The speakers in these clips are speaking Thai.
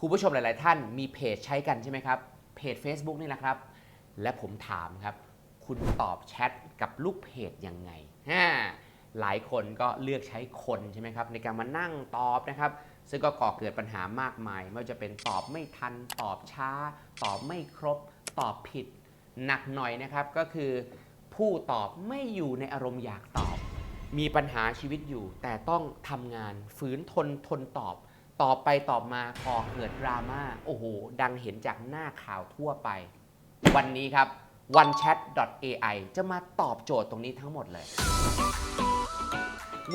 คุณผู้ชมหลาย ๆ ท่านมีเพจใช้กันใช่ไหมครับเพจ Facebook นี่แหละครับ และผมถามครับ คุณตอบแชทกับลูกเพจยังไงฮ่าหลายคนก็เลือกใช้คนใช่ไหมครับ ในการมานั่งตอบนะครับ ซึ่งก็ก่อเกิดปัญหามากมาย ไม่ว่าจะเป็นตอบไม่ทัน ตอบช้า ตอบไม่ครบ ตอบผิด หนักหน่อยนะครับก็คือผู้ตอบไม่อยู่ในอารมณ์อยากตอบ มีปัญหาชีวิตอยู่ แต่ต้องทำงานฝืนทนทนตอบ ตอบไปตอบมาพอเกิดดราม่าโอ้โห ดังเห็นจากหน้าข่าวทั่วไป วันนี้ครับ onechat.ai จะมาตอบโจทย์ตรงนี้ทั้งหมดเลย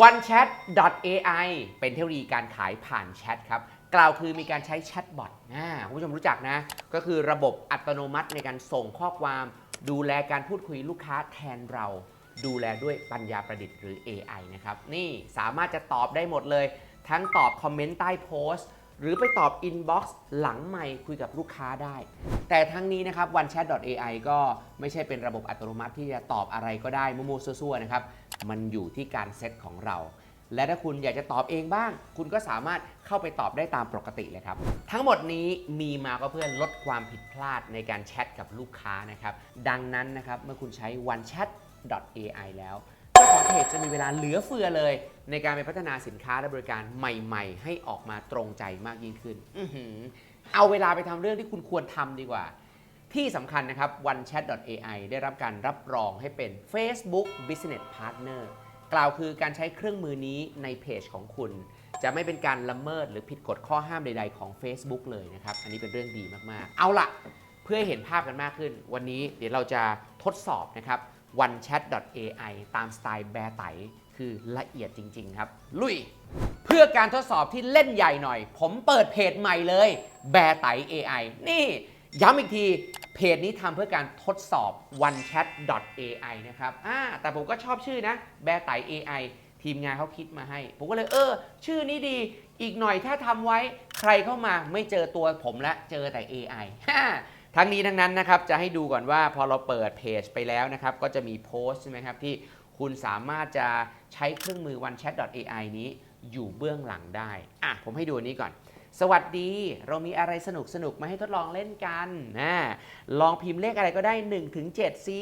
onechat.ai เป็นเทคโนโลยีการขายผ่านแชทครับ กล่าวคือมีการใช้แชทบอทอ่าคุณผู้ชมรู้จักนะ ก็คือระบบอัตโนมัติในการส่งข้อความ ดูแลการพูดคุยลูกค้าแทนเรา ดูแลด้วยปัญญาประดิษฐ์หรือ AI นะครับ นี่สามารถจะตอบได้หมดเลย ทั้งตอบคอมเมนต์ใต้โพสต์ หรือไปตอบอินบ็อกซ์หลังไมค์คุยกับลูกค้าได้ แต่ทั้งนี้นะครับ onechat.ai ก็ไม่ใช่เป็นระบบอัตโนมัติที่จะตอบอะไรก็ได้มั่วๆซั่วๆนะครับ มันอยู่ที่การเซตของเราและถ้าคุณอยากจะตอบเองบ้าง คุณก็สามารถเข้าไปตอบได้ตามปกติเลยครับ ทั้งหมดนี้มีมาก็เพื่อลดความผิดพลาดในการแชทกับลูกค้านะครับ ดังนั้นนะครับ เมื่อคุณใช้ onechat.ai แล้วเจ้าของเพจจะมีเวลาเหลือเฟือเลย ในการไปพัฒนาสินค้าและบริการใหม่ ๆ ให้ออกมาตรงใจมากยิ่งขึ้นออหือเอาเวลาไปทำเรื่องที่คุณควรทำดีกว่า ที่สำคัญนะครับ onechat.ai ได้รับการรับรองให้เป็น Facebook Business Partner กล่าวคือการใช้เครื่องมือนี้ในเพจของคุณ จะไม่เป็นการละเมิดหรือผิดกฎข้อห้ามใด ๆ ของ Facebook เลยนะครับ อันนี้เป็นเรื่องดีมากๆ เอาล่ะ เพื่อให้เห็นภาพกันมากขึ้น วันนี้เดี๋ยวเราจะทดสอบนะครับ onechat.ai ตามสไตล์แบร์ไต คือละเอียดจริง ๆ ครับ ลุย เพื่อการทดสอบที่เล่นใหญ่หน่อย ผมเปิดเพจใหม่เลย แบร์ไต AI นี่ย้ำอีกทีเพจนี้ทำเพื่อการทดสอบ onechat.ai นะครับอ่าแต่ผมก็ชอบชื่อนะ แบร์ไต AI ทีมงานเขาคิดมาให้ ผมก็เลยเออ ชื่อนี้ดี อีกหน่อยถ้าทำไว้ใครเข้ามาไม่เจอตัวผมละเจอแต่ AI ฮ่าทั้งนี้ทั้งนั้นนะครับ จะให้ดูก่อนว่าพอเราเปิดเพจไปแล้วนะครับ ก็จะมีโพสต์ใช่ไหมครับที่ คุณสามารถจะใช้เครื่องมือ onechat.ai นี้อยู่เบื้องหลังได้ อะ ผมให้ดูนี้ก่อน สวัสดี เรามีอะไรสนุกสนุกๆมาให้ทดลองเล่นกันนะลองพิมพ์เลขอะไรก็ได้1ถึง7สิ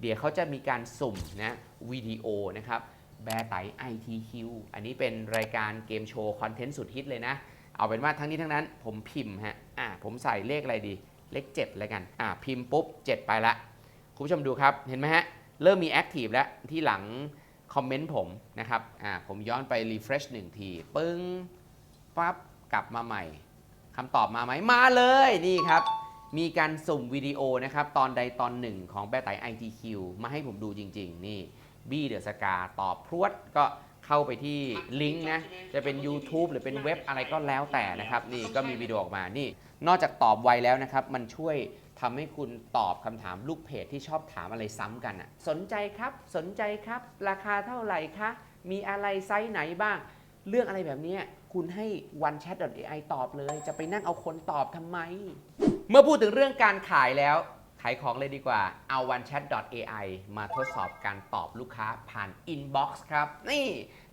เดี๋ยวเขาจะมีการสุ่มนะวิดีโอนะครับแบร์ไต ITQ อันนี้เป็นรายการเกมโชว์คอนเทนต์สุดฮิตเลยนะ เอาเป็นว่าทั้งนี้ทั้งนั้นผมพิมพ์ฮะ อ่า ผมใส่เลขอะไรดี เลข7แล้วกัน อ่า พิมพ์ปุ๊บ 7 ไปละ คุณผู้ชมดูครับ เห็นไหมฮะ เริ่มมีแอคทีฟแล้วที่หลังคอมเมนต์ผมนะครับอ่าผมย้อนไป refresh หนึ่งทีปึ้งปั๊บกลับมาใหม่คำตอบมาไหมมาเลยนี่ครับ มีการสุ่มวิดีโอนะครับตอนใดตอนหนึ่งของแบร์ไต ITQ มาให้ผมดูจริง ๆ นี่บี้เดอะสกาตอบพรวดก็เข้าไปที่ลิงก์นะ จะเป็น YouTube หรือเป็นเว็บอะไรก็แล้วแต่นะครับ นี่ก็มีวิดีโอออกมานี่ นอกจากตอบไวแล้วนะครับ มันช่วย ทำให้คุณตอบคำถามลูกเพจที่ชอบถามอะไรซ้ำกันอะสนใจครับ สนใจครับ ราคาเท่าไหร่คะ มีอะไรไซส์ไหนบ้าง เรื่องอะไรแบบนี้คุณให้ onechat.ai ตอบเลย จะไปนั่งเอาคนตอบทำไม เมื่อพูดถึงเรื่องการขายแล้ว ขายของเลยดีกว่า เอา onechat.ai มาทดสอบการตอบลูกค้าผ่าน inbox ครับ นี่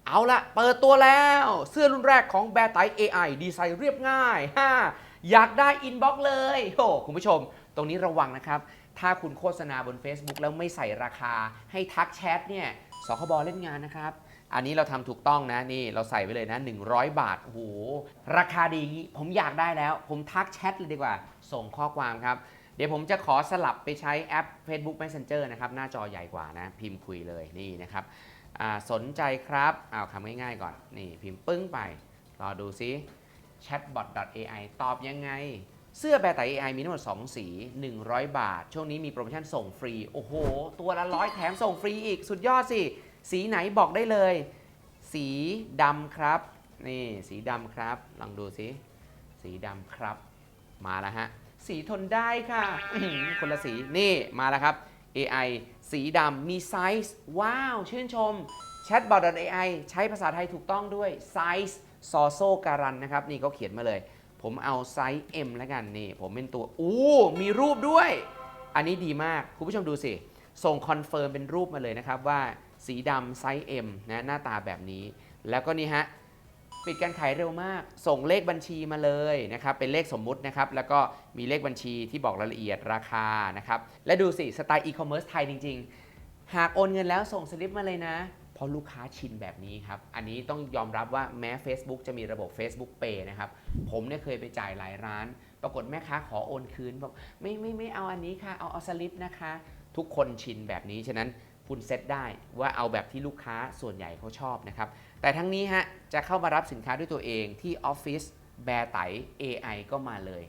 เอาละเปิดตัวแล้ว เสื้อรุ่นแรกของแบร์ไต AI ดีไซน์เรียบง่ายฮ่าอยากได้ inbox เลย โอ้คุณผู้ชม ตรงนี้ระวังนะครับ ถ้าคุณโฆษณาบน Facebook แล้วไม่ใส่ราคา ให้ทักแชทเนี่ยสคบเล่นงานนะครับ อันนี้เราทำถูกต้องนะนี่เราใส่ไว้เลยนะ 100 บาทโอ้โหราคาดีงี้ผมอยากได้แล้ว ผมทักแชทเลยดีกว่า ส่งข้อความครับ เดี๋ยวผมจะขอสลับไปใช้แอป Facebook Messenger นะครับ หน้าจอใหญ่กว่านะ พิมพ์คุยเลยนี่นะครับสนใจครับเอาคำง่ายๆก่อน นี่พิมพ์ปึ้งไป รอดูซิ chatbot.ai ตอบยังไง เสื้อแบร์ไต AI มีทั้งหมด 2 สี 100 บาท ช่วงนี้มีโปรโมชั่นส่งฟรี โอ้โห ตัวละร้อยแถมส่งฟรีอีก สุดยอดสิ สีไหนบอกได้เลย สีดำครับ นี่สีดำครับ ลองดูสิ สีดำครับ มาแล้วฮะ สีทนได้ค่ะ คนละสี นี่มาแล้วครับ AI สีดำมีไซส์ ว้าว ชื่นชม chatbot.ai ใช้ภาษาไทยถูกต้องด้วยไซส์ซอโซการันนะครับ นี่เขาเขียนมาเลย ผมเอาไซส์ M แล้วกันนี่ ผมเป็นตัวอู้มีรูปด้วย อันนี้ดีมากคุณผู้ชมดูสิ ส่งคอนเฟิร์มเป็นรูปมาเลยนะครับว่าสีดำไซส์ M นะหน้าตาแบบนี้ แล้วก็นี่ฮะปิดการขายเร็วมาก ส่งเลขบัญชีมาเลยนะครับ เป็นเลขสมมุตินะครับ แล้วก็มีเลขบัญชีที่บอกรายละเอียดราคานะครับ และดูสิ สไตล์อีคอมเมิร์ซไทยจริง ๆ หากโอนเงินแล้วส่งสลิปมาเลยนะ ราะลูกค้าชินแบบนี้ครับ อันนี้ต้องยอมรับว่าแม้ Facebook จะมีระบบ Facebook Pay นะครับ ผมเนี่ยเคยไปจ่ายหลายร้าน ปรากฏแม่ค้าขอโอนคืนบอกไม่ไม่ไม่เอาอันนี้ค่ะ เอาเอาสลิปนะคะ ทุกคนชินแบบนี้ ฉะนั้นคุณเซตได้ว่าเอาแบบที่ลูกค้าส่วนใหญ่เขาชอบนะครับ แต่ทั้งนี้ฮะจะเข้ามารับสินค้าด้วยตัวเองที่ออฟฟิศแบร์ไต AI ก็มาเลย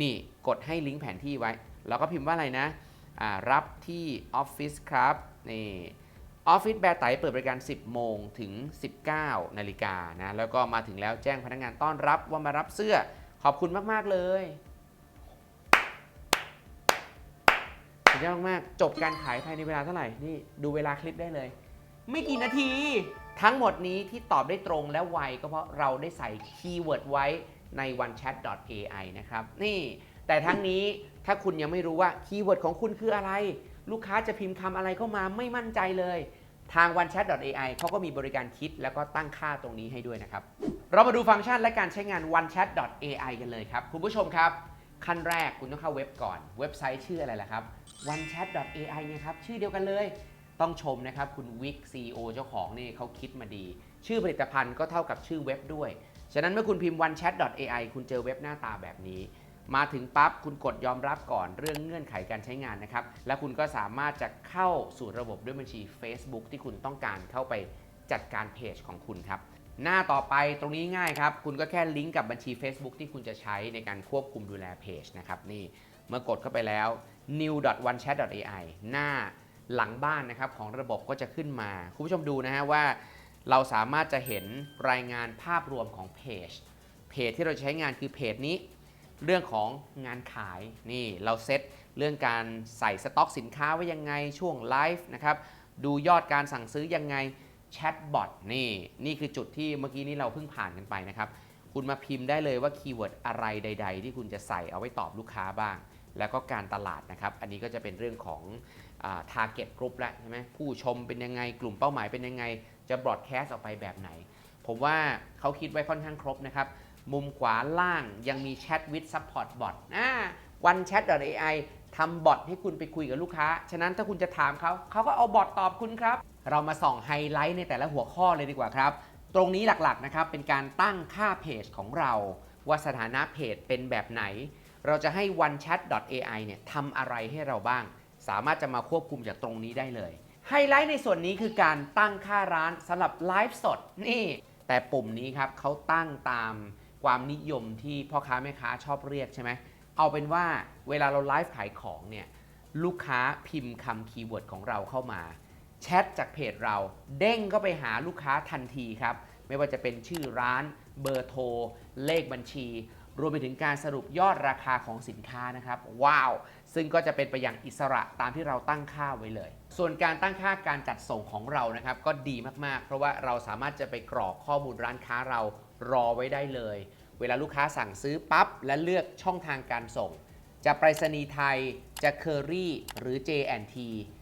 นี่กดให้ลิงก์แผนที่ไว้ แล้วก็พิมพ์ว่าอะไรนะอ่ารับที่ออฟฟิศครับนี่ ออฟฟิศแบร์ไตเปิดบริการ 10 โมงถึง 19 นาฬิกานะ แล้วก็มาถึงแล้วแจ้งพนักงานต้อนรับว่ามารับเสื้อ ขอบคุณมาก ๆ เลยสุดยอดมากๆจบการขายภายในเวลาเท่าไหร่ นี่ดูเวลาคลิปได้เลย ไม่กี่นาที ทั้งหมดนี้ที่ตอบได้ตรงและไวก็เพราะเราได้ใส่คีย์เวิร์ดไว้ใน onechat.ai นะครับ นี่ แต่ทั้งนี้ถ้าคุณยังไม่รู้ว่าคีย์เวิร์ดของคุณคืออะไร ลูกค้าจะพิมพ์คำอะไรเข้ามาไม่มั่นใจเลย ทาง onechat.ai เขาก็มีบริการคิดแล้วก็ตั้งค่าตรงนี้ให้ด้วยนะครับ เรามาดูฟังก์ชันและการใช้งาน onechat.ai กันเลยครับ คุณผู้ชมครับ ขั้นแรกคุณต้องเข้าเว็บก่อน เว็บไซต์ชื่ออะไรล่ะครับ onechat.ai เนี่ยครับ ชื่อเดียวกันเลย ต้องชมนะครับ คุณวิก CEO เจ้าของนี่เขาคิดมาดี ชื่อผลิตภัณฑ์ก็เท่ากับชื่อเว็บด้วย ฉะนั้นเมื่อคุณพิมพ์ onechat.ai คุณเจอเว็บหน้าตาแบบนี้ มาถึงปั๊บคุณกดยอมรับก่อนเรื่องเงื่อนไขการใช้งานนะครับ แล้วคุณก็สามารถจะเข้าสู่ระบบด้วยบัญชี Facebook ที่คุณต้องการเข้าไปจัดการเพจของคุณครับ หน้าต่อไปตรงนี้ง่ายครับ คุณก็แค่ลิงก์กับบัญชี Facebook ที่คุณจะใช้ในการควบคุมดูแลเพจนะครับนี่เมื่อกดเข้าไปแล้ว new.onechat.ai หน้าหลังบ้านนะครับของระบบก็จะขึ้นมา คุณผู้ชมดูนะฮะว่า เราสามารถจะเห็นรายงานภาพรวมของเพจเพจที่เราใช้งานคือเพจนี้ เรื่องของงานขายนี่เราเซตเรื่องการใส่สต็อกสินค้าไว้ยังไงช่วงไลฟ์นะครับดูยอดการสั่งซื้อยังไงแชทบอทนี่นี่คือจุดที่เมื่อกี้นี้เราเพิ่งผ่านกันไปนะครับ คุณมาพิมพ์ได้เลยว่าคีย์เวิร์ดอะไรใด ๆ ที่คุณจะใส่เอาไว้ตอบลูกค้าบ้าง แล้วก็การตลาดนะครับ อันนี้ก็จะเป็นเรื่องของอ่า target group แล้วใช่ไหมผู้ชมเป็นยังไงกลุ่มเป้าหมายเป็นยังไง จะ broadcast ออกไปแบบไหน ผมว่าเขาคิดไว้ค่อนข้างครบนะครับ มุมขวาล่างยังมี Chat with Support Bot อ่า onechat.ai ทำบอทให้คุณไปคุยกับลูกค้า ฉะนั้นถ้าคุณจะถามเขา เขาก็เอาบอทตอบคุณครับ เรามาส่องไฮไลท์ในแต่ละหัวข้อเลยดีกว่าครับ ตรงนี้หลักๆนะครับ เป็นการตั้งค่าเพจของเรา ว่าสถานะเพจเป็นแบบไหน เราจะให้ onechat.ai เนี่ยทำอะไรให้เราบ้าง สามารถจะมาควบคุมจากตรงนี้ได้เลย ไฮไลท์ในส่วนนี้คือการตั้งค่าร้านสำหรับไลฟ์สดนี่ แต่ปุ่มนี้ครับเขาตั้งตาม ความนิยมที่พ่อค้าแม่ค้าชอบเรียกใช่ไหมเอาเป็นว่าเวลาเราไลฟ์ขายของเนี่ยลูกค้าพิมพ์คำคีย์เวิร์ดของเราเข้ามาแชทจากเพจเรา เด้งเข้าไปหาลูกค้าทันทีครับ ไม่ว่าจะเป็นชื่อร้านเบอร์โทร เลขบัญชี รวมไปถึงการสรุปยอดราคาของสินค้านะครับ ว้าว ซึ่งก็จะเป็นไปอย่างอิสระตามที่เราตั้งค่าไว้เลย ส่วนการตั้งค่าการจัดส่งของเรานะครับ ก็ดีมากๆ เพราะว่าเราสามารถจะไปกรอกข้อมูลร้านค้าเรา รอไว้ได้เลย เวลาลูกค้าสั่งซื้อปั๊บและเลือกช่องทางการส่ง จะไปรษณีย์ไทยจะเคอรี่หรือ J&T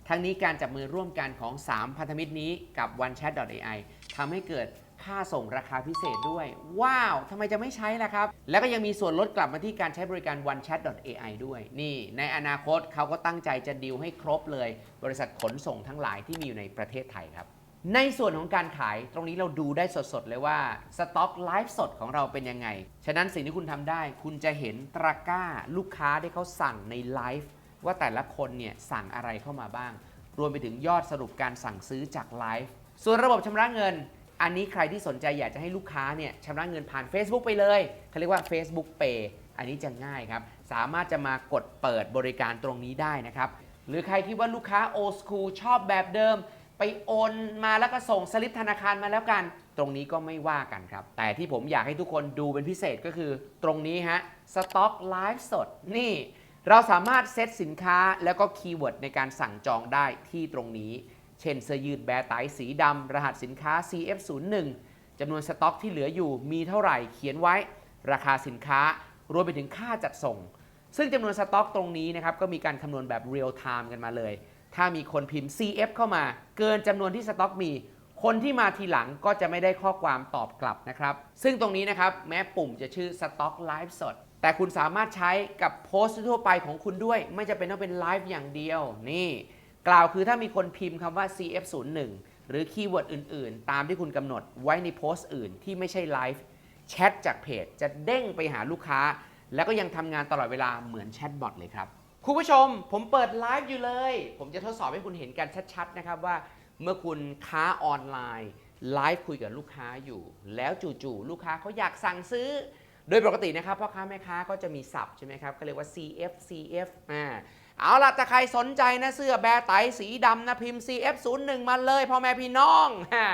ทั้งนี้การจับมือร่วมกันของ 3 พันธมิตรนี้กับ onechat.ai ทำให้เกิดค่าส่งราคาพิเศษด้วย ว้าวทำไมจะไม่ใช้ล่ะครับ แล้วก็ยังมีส่วนลดกลับมาที่การใช้บริการ onechat.ai ด้วย นี่ ในอนาคตเขาก็ตั้งใจจะดีลให้ครบเลย บริษัทขนส่งทั้งหลายที่มีอยู่ในประเทศไทยครับ ในส่วนของการขายตรงนี้เราดูได้สดๆ เลยว่าสต็อกไลฟ์สดของเราเป็นยังไง ฉะนั้นสิ่งที่คุณทำได้ คุณจะเห็นตะกร้าลูกค้าที่เขาสั่งในไลฟ์ว่าแต่ละคนเนี่ยสั่งอะไรเข้ามาบ้าง รวมไปถึงยอดสรุปการสั่งซื้อจากไลฟ์ส่วนระบบชำระเงิน อันนี้ใครที่สนใจอยากจะให้ลูกค้าเนี่ยชำระเงินผ่าน Facebook ไปเลยเขาเรียกว่า Facebook Pay อันนี้จะง่ายครับ สามารถจะมากดเปิดบริการตรงนี้ได้นะครับหรือใครที่ว่าลูกค้า old school ชอบแบบเดิม ไปโอนมาแล้วก็ส่งสลิปธนาคารมาแล้วกัน ตรงนี้ก็ไม่ว่ากันครับ แต่ที่ผมอยากให้ทุกคนดูเป็นพิเศษก็คือ ตรงนี้ฮะสต็อกไลฟ์สดนี่ เราสามารถเซตสินค้าแล้วก็คีย์เวิร์ดในการสั่งจองได้ที่ตรงนี้ เช่นเสื้อยืดแบร์ไตสีดำรหัสสินค้า CF01 จำนวนสต็อกที่เหลืออยู่มีเท่าไหร่เขียนไว้ ราคาสินค้ารวมไปถึงค่าจัดส่ง ซึ่งจำนวนสต็อกตรงนี้นะครับก็มีการคำนวณแบบเรียลไทม์กันมาเลย ถ้ามีคนพิมพ์ CF เข้ามา เกินจำนวนที่สต็อกมี คนที่มาทีหลังก็จะไม่ได้ข้อความตอบกลับนะครับ ซึ่งตรงนี้นะครับ แม้ปุ่มจะชื่อ Stock Live สด แต่คุณสามารถใช้กับโพสต์ทั่วไปของคุณด้วย ไม่จะเป็นต้องเป็นไลฟ์อย่างเดียว นี่ กล่าวคือถ้ามีคนพิมพ์คำว่า CF01 หรือคีย์เวิร์ดอื่น ๆ ตามที่คุณกำหนดไว้ในโพสต์อื่นที่ไม่ใช่ไลฟ์แชทจากเพจจะเด้งไปหาลูกค้า แล้วก็ยังทำงานตลอดเวลาเหมือนแชทบอทเลยครับ คุณผู้ชม ผมเปิดไลฟ์อยู่เลย ผมจะทดสอบให้คุณเห็นกันชัดๆนะครับว่าเมื่อคุณค้าออนไลน์ไลฟ์คุยกับลูกค้าอยู่ แล้วจู่ๆลูกค้าเขาอยากสั่งซื้อ โดยปกตินะครับพ่อค้าแม่ค้าก็จะมีศัพท์ใช่ไหมครับก็เรียกว่า CF CF อ่าเอาล่ะถ้าใครสนใจนะเสื้อแบร์ไตสีดำนะพิมพ์ CF01 มาเลยพ่อแม่พี่น้องฮะ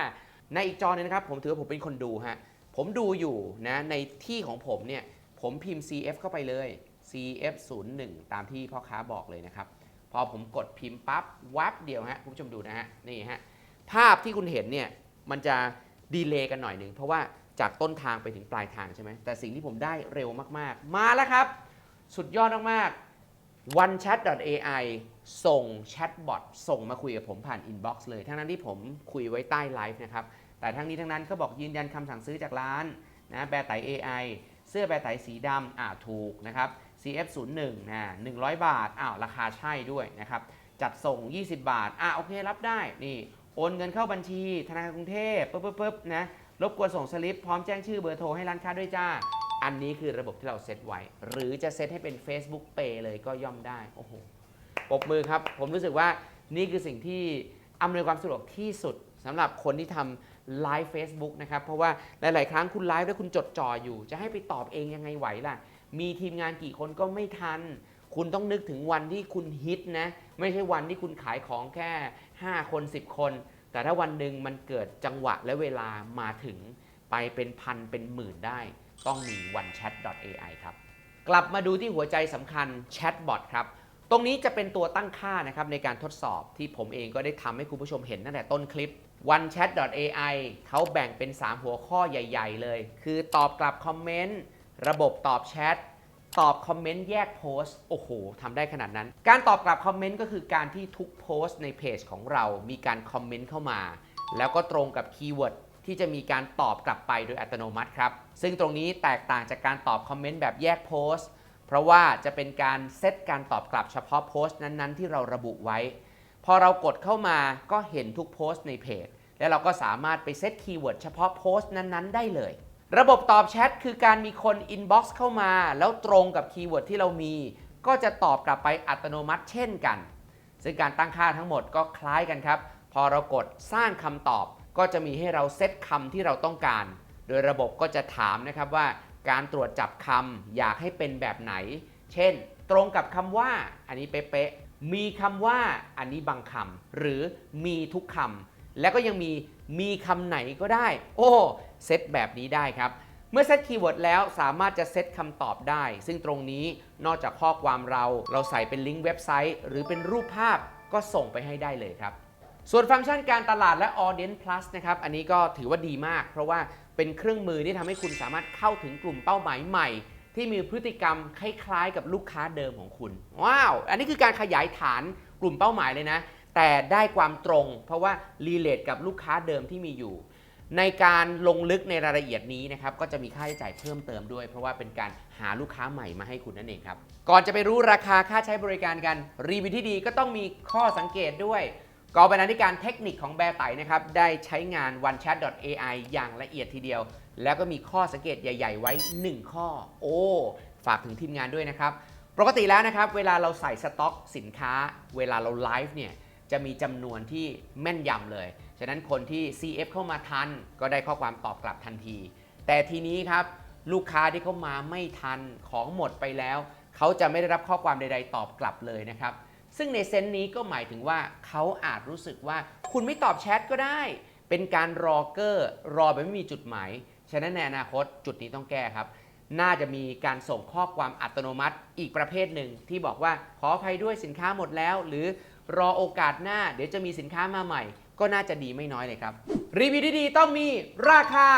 ในอีกจอนึงนะครับผมถือว่าผมเป็นคนดูฮะผมดูอยู่นะในที่ของผมเนี่ยผมพิมพ์ CF เข้าไปเลย CF01 ตามที่พ่อค้าบอกเลยนะครับ พอผมกดพิมพ์ปั๊บวับเดียวฮะคุณผู้ชมดูนะฮะนี่ฮะภาพที่คุณเห็นเนี่ยมันจะดีเลย์กันหน่อยหนึ่งเพราะว่าจากต้นทางไปถึงปลายทางใช่ไหมแต่สิ่งที่ผมได้เร็วมากๆ มาแล้วครับ สุดยอดมากๆ onechat.ai ส่งแชทบอทส่งมาคุยกับผมผ่านอินบ็อกซ์เลย ทั้งนั้นที่ผมคุยไว้ใต้ไลฟ์นะครับ แต่ทั้งนี้ทั้งนั้นก็บอกยืนยันคำสั่งซื้อจากร้านนะแบร์ไต AI เสื้อแบร์ไตสีดำอ่าถูกนะครับ CF01 นะ100 บาท อ้าว ราคาใช่ด้วยนะครับ จัดส่ง 20 บาท อ่าโอเค รับได้ นี่ โอนเงินเข้าบัญชี ธนาคารกรุงเทพปึ๊บปึ๊บปึ๊บนะ รบกวนส่งสลิป พร้อมแจ้งชื่อเบอร์โทรให้ร้านค้าด้วยจ้า อันนี้คือระบบที่เราเซตไว้ หรือจะเซตให้เป็น Facebook Pay เลยก็ย่อมได้ โอ้โห ปรบมือครับ ผมรู้สึกว่านี่คือสิ่งที่อำนวยความสะดวกที่สุดสำหรับคนที่ทำไลฟ์ Facebook นะครับ เพราะว่าหลาย ๆ ครั้งคุณไลฟ์แล้วคุณจดจ่ออยู่ จะให้ไปตอบเองยังไงไหวล่ะ มีทีมงานกี่คนก็ไม่ทัน คุณต้องนึกถึงวันที่คุณฮิตนะ ไม่ใช่วันที่คุณขายของแค่ 5 คน 10 คน แต่ถ้าวันหนึ่งมันเกิดจังหวะและเวลามาถึงไปเป็นพันเป็นหมื่นได้ ต้องมี onechat.ai ครับ กลับมาดูที่หัวใจสำคัญแชทบอทครับตรงนี้จะเป็นตัวตั้งค่านะครับในการทดสอบที่ผมเองก็ได้ทำให้คุณผู้ชมเห็นตั้งแต่ต้นคลิป onechat.ai เขาแบ่งเป็น 3 หัวข้อใหญ่ ๆ เลย คือตอบกลับคอมเมนต์ ระบบตอบแชทตอบคอมเมนต์แยกโพสต์โอ้โหทำได้ขนาดนั้น การตอบกลับคอมเมนต์ก็คือการที่ทุกโพสต์ในเพจของเรามีการคอมเมนต์เข้ามา แล้วก็ตรงกับคีย์เวิร์ดที่จะมีการตอบกลับไปโดยอัตโนมัติครับ ซึ่งตรงนี้แตกต่างจากการตอบคอมเมนต์แบบแยกโพสต์ เพราะว่าจะเป็นการเซตการตอบกลับเฉพาะโพสต์นั้นๆ ที่เราระบุไว้ พอเรากดเข้ามาก็เห็นทุกโพสต์ในเพจ และเราก็สามารถไปเซตคีย์เวิร์ดเฉพาะโพสต์นั้นๆ ได้เลย ระบบตอบแชทคือการมีคนอินบ็อกซ์เข้ามา แล้วตรงกับคีย์เวิร์ดที่เรามี ก็จะตอบกลับไปอัตโนมัติเช่นกัน ซึ่งการตั้งค่าทั้งหมดก็คล้ายกันครับ พอเรากดสร้างคำตอบ ก็จะมีให้เราเซตคำที่เราต้องการ โดยระบบก็จะถามนะครับว่า การตรวจจับคำอยากให้เป็นแบบไหน เช่น ตรงกับคำว่า อันนี้เป๊ะมีคำว่าอันนี้บางคำหรือมีทุกคำแล้วก็ยังมี มีคำไหนก็ได้ โอ้เซตแบบนี้ได้ครับ เมื่อเซตคีย์เวิร์ดแล้วสามารถจะเซตคำตอบได้ ซึ่งตรงนี้นอกจากข้อความเราเราใส่เป็นลิงก์เว็บไซต์ หรือเป็นรูปภาพก็ส่งไปให้ได้เลยครับ ส่วนฟังก์ชันการตลาดและ Audience Plus นะครับ อันนี้ก็ถือว่าดีมาก เพราะว่าเป็นเครื่องมือที่ทำให้คุณสามารถเข้าถึงกลุ่มเป้าหมายใหม่ ที่มีพฤติกรรมคล้ายๆ กับลูกค้าเดิมของคุณ ว้าว อันนี้คือการขยายฐานกลุ่มเป้าหมายเลยนะ แต่ได้ความตรง เพราะว่ารีเลทกับลูกค้าเดิมที่มีอยู่ ในการลงลึกในรายละเอียดนี้นะครับก็จะมีค่าใช้จ่ายเพิ่มเติมด้วย เพราะว่าเป็นการหาลูกค้าใหม่มาให้คุณนั่นเองครับ ก่อนจะไปรู้ราคาค่าใช้บริการกันรีวิวที่ดีก็ต้องมีข้อสังเกตด้วยกองบรรณาธิการเทคนิคของแบร์ไตนะครับได้ใช้งาน onechat.ai อย่างละเอียดทีเดียว แล้วก็มีข้อสังเกตใหญ่ ๆ ไว้ 1 ข้อ โอ้ ฝากถึงทีมงานด้วยนะครับ ปกติแล้วนะครับ เวลาเราใส่สต็อกสินค้า เวลาเราไลฟ์เนี่ย จะมีจำนวนที่แม่นยำเลย ฉะนั้นคนที่ CF เข้ามาทัน ก็ได้ข้อความตอบกลับทันที แต่ทีนี้ครับลูกค้าที่เข้ามาไม่ทันของหมดไปแล้ว เขาจะไม่ได้รับข้อความใด ๆ ตอบกลับเลยนะครับ ซึ่งในเซนส์นี้ก็หมายถึงว่าเขาอาจรู้สึกว่าคุณไม่ตอบแชทก็ได้ เป็นการรอเกอร์รอแบบไม่มีจุดหมาย ฉะนั้นในอนาคตจุดนี้ต้องแก้ครับน่าจะมีการส่งข้อความอัตโนมัติอีกประเภทหนึ่งที่บอกว่าขออภัยด้วยสินค้าหมดแล้ว หรือ รอโอกาสหน้าเดี๋ยวจะมีสินค้ามาใหม่ ก็น่าจะดีไม่น้อยเลยครับ รีวิวดีๆต้องมีราคา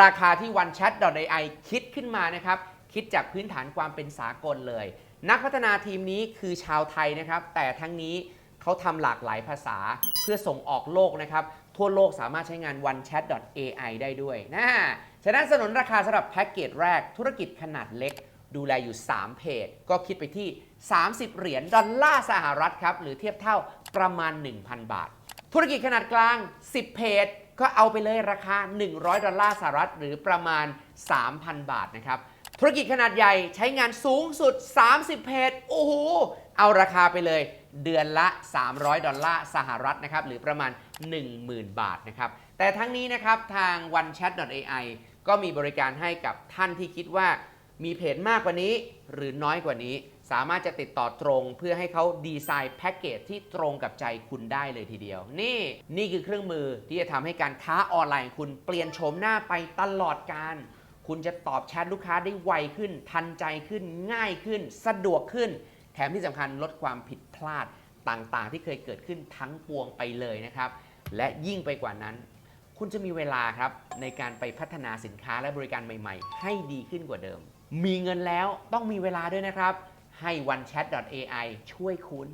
ราคาที่ onechat.ai คิดขึ้นมานะครับ คิดจากพื้นฐานความเป็นสากลเลย นักพัฒนาทีมนี้คือชาวไทยนะครับ แต่ทั้งนี้เขาทำหลากหลายภาษาเพื่อส่งออกโลกนะครับ ทั่วโลกสามารถใช้งาน onechat.ai ได้ด้วยนะฉะนั้นสนนราคาสำหรับแพ็กเกจแรกธุรกิจขนาดเล็ก ดูแลอยู่ 3 เพจ ก็คิดไปที่ 30 เหรียญดอลลาร์สหรัฐครับ หรือเทียบเท่าประมาณ 1,000 บาท ธุรกิจขนาดกลาง 10 เพจ ก็เอาไปเลยราคา 100 ดอลลาร์สหรัฐ หรือประมาณ 3,000 บาทนะครับ ธุรกิจขนาดใหญ่ใช้งานสูงสุด 30 เพจ โอ้โห เอาราคาไปเลย เดือนละ 300 ดอลลาร์สหรัฐนะครับ หรือประมาณ 10,000 บาทนะครับ แต่ทั้งนี้นะครับทาง onechat.ai ก็มีบริการให้กับท่านที่คิดว่า มีเพจมากกว่านี้หรือน้อยกว่านี้ สามารถจะติดต่อตรงเพื่อให้เขาดีไซน์แพ็กเกจที่ตรงกับใจคุณได้เลยทีเดียว นี่นี่คือเครื่องมือที่จะทำให้การค้าออนไลน์ของคุณเปลี่ยนโฉมหน้าไปตลอดการคุณจะตอบแชทลูกค้าได้ไวขึ้น ทันใจขึ้น ง่ายขึ้น สะดวกขึ้น แถมที่สำคัญลดความผิดพลาดต่างๆ ที่เคยเกิดขึ้นทั้งปวงไปเลยนะครับ และยิ่งไปกว่านั้น คุณจะมีเวลาครับในการไปพัฒนาสินค้าและบริการใหม่ ๆ ให้ดีขึ้นกว่าเดิม มีเงินแล้วต้องมีเวลาด้วยนะครับ ให้ onechat.ai ช่วยคุณ